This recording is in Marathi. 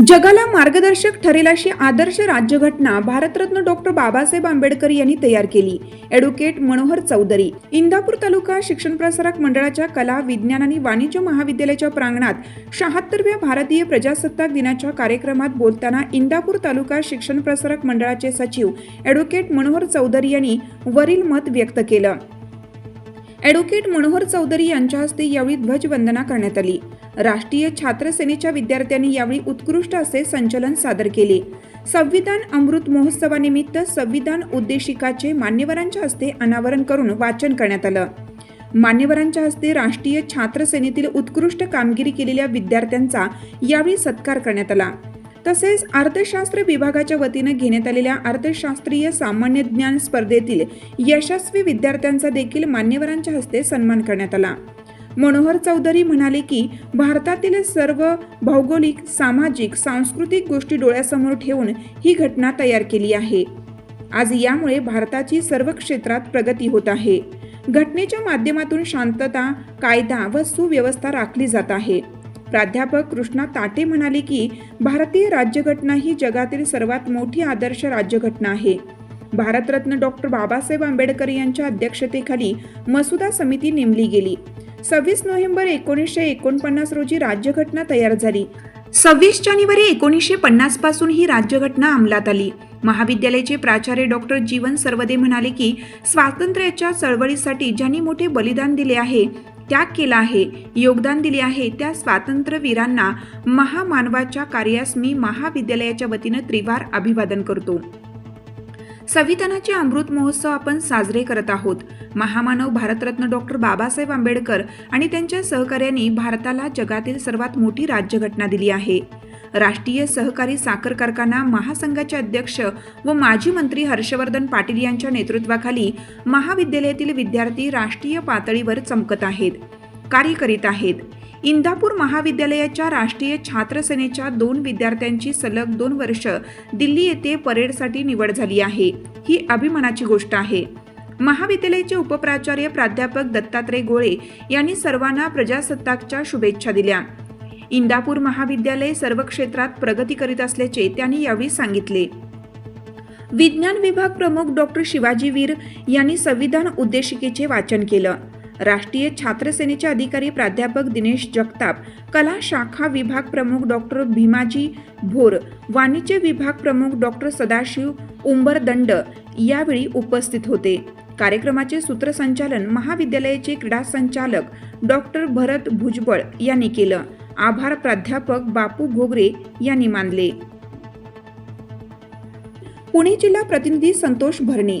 जगाला मार्गदर्शक ठरेल अशी आदर्श राज्यघटना भारतरत्न डॉक्टर बाबासाहेब आंबेडकर यांनी तयार केली. ॲडव्होकेट मनोहर चौधरी इंदापूर तालुका शिक्षण प्रसारक मंडळाच्या कला विज्ञान आणि वाणिज्य महाविद्यालयाच्या प्रांगणात शहात्तरव्या भारतीय प्रजासत्ताक दिनाच्या कार्यक्रमात बोलताना इंदापूर तालुका शिक्षण प्रसारक मंडळाचे सचिव ॲडव्होकेट मनोहर चौधरी यांनी वरील मत व्यक्त केलं. ॲडव्होकेट मनोहर चौधरी यांच्या हस्ते यावेळी ध्वजवंदना करण्यात आली. राष्ट्रीय छात्र सेनेच्या विद्यार्थ्यांनी यावेळी उत्कृष्ट असे संचलन सादर केले. संविधान अमृत महोत्सवानिमित्त संविधान उद्देशिकाचे मान्यवरांच्या हस्ते अनावरण करून वाचन करण्यात आलं. मान्यवरांच्या हस्ते राष्ट्रीय छात्र सेनेतील उत्कृष्ट कामगिरी केलेल्या विद्यार्थ्यांचा यावेळी सत्कार करण्यात आला. तसेच अर्थशास्त्र विभागाच्या वतीनं घेण्यात आलेल्या अर्थशास्त्रीय सामान्य ज्ञान स्पर्धेतील यशस्वी विद्यार्थ्यांचा देखील मान्यवरांच्या हस्ते सन्मान करण्यात आला. मनोहर चौधरी म्हणाले की भारतातील सर्व भौगोलिक सामाजिक सांस्कृतिक गोष्टी डोळ्यासमोर ठेवून ही घटना तयार केली आहे. आज यामुळे भारताची सर्व क्षेत्रात प्रगती होत आहे. घटनेच्या माध्यमातून शांतता कायदा व सुव्यवस्था राखली जात आहे. प्राध्यापक कृष्णा ताटे म्हणाले की भारतीय राज्यघटना ही जगातील सर्वात मोठी आदर्श राज्यघटना आहे. भारतरत्न डॉक्टर बाबासाहेब आंबेडकर यांच्या अध्यक्षतेखाली मसुदा समिती नेमली गेली. सव्वीस नोव्हेंबर एकोणीसशे एकोणपन्नास रोजी राज्यघटना तयार झाली. सव्वीस जानेवारी एकोणीसशे पन्नासपासून ही राज्यघटना अंमलात आली. महाविद्यालयाचे प्राचार्य डॉक्टर जीवन सर्वदे म्हणाले की स्वातंत्र्याच्या चळवळीसाठी ज्यांनी मोठे बलिदान दिले आहे त्याग केला आहे योगदान दिले आहे त्या स्वातंत्र्यवीरांना महामानवाच्या कार्यास मी महाविद्यालयाच्या वतीनं त्रिवार अभिवादन करतो. संविधानाचे अमृत महोत्सव आपण साजरे करत आहोत. महामानव भारतरत्न डॉक्टर बाबासाहेब आंबेडकर आणि त्यांच्या सहकार्यांनी भारताला जगातील सर्वात मोठी राज्यघटना दिली आहे. राष्ट्रीय सहकारी साखर कारखाना महासंघाचे अध्यक्ष व माजी मंत्री हर्षवर्धन पाटील यांच्या नेतृत्वाखाली महाविद्यालयातील विद्यार्थी राष्ट्रीय पातळीवर चमकत आहेत. कार्य करीत आहेत. इंदापूर महाविद्यालयाच्या राष्ट्रीय छात्र सेनेच्या दोन विद्यार्थ्यांची सलग दोन वर्ष दिल्ली येथे परेडसाठी निवड झाली आहे. ही अभिमानाची गोष्ट आहे. महाविद्यालयाचे उपप्राचार्य प्राध्यापक दत्तात्रय गोळे यांनी सर्वांना प्रजासत्ताकच्या शुभेच्छा दिल्या. इंदापूर महाविद्यालय सर्व क्षेत्रात प्रगती करीत असल्याचे त्यांनी यावेळी सांगितले. विज्ञान विभाग प्रमुख डॉक्टर शिवाजी वीर यांनी संविधान उद्देशिकेचे वाचन केलं. राष्ट्रीय छात्र सेनेचे अधिकारी प्राध्यापक दिनेश जगताप कला शाखा विभाग प्रमुख डॉक्टर भीमाजी भोर वाणिज्य विभाग प्रमुख डॉक्टर सदाशिव उंबरदंड यावेळी उपस्थित होते. कार्यक्रमाचे सूत्रसंचालन महाविद्यालयाचे क्रीडा संचालक डॉक्टर भरत भुजबळ यांनी केलं. आभार प्राध्यापक बापू घोगरे यांनी मानले. पुणे जिल्हा प्रतिनिधी संतोष भरणे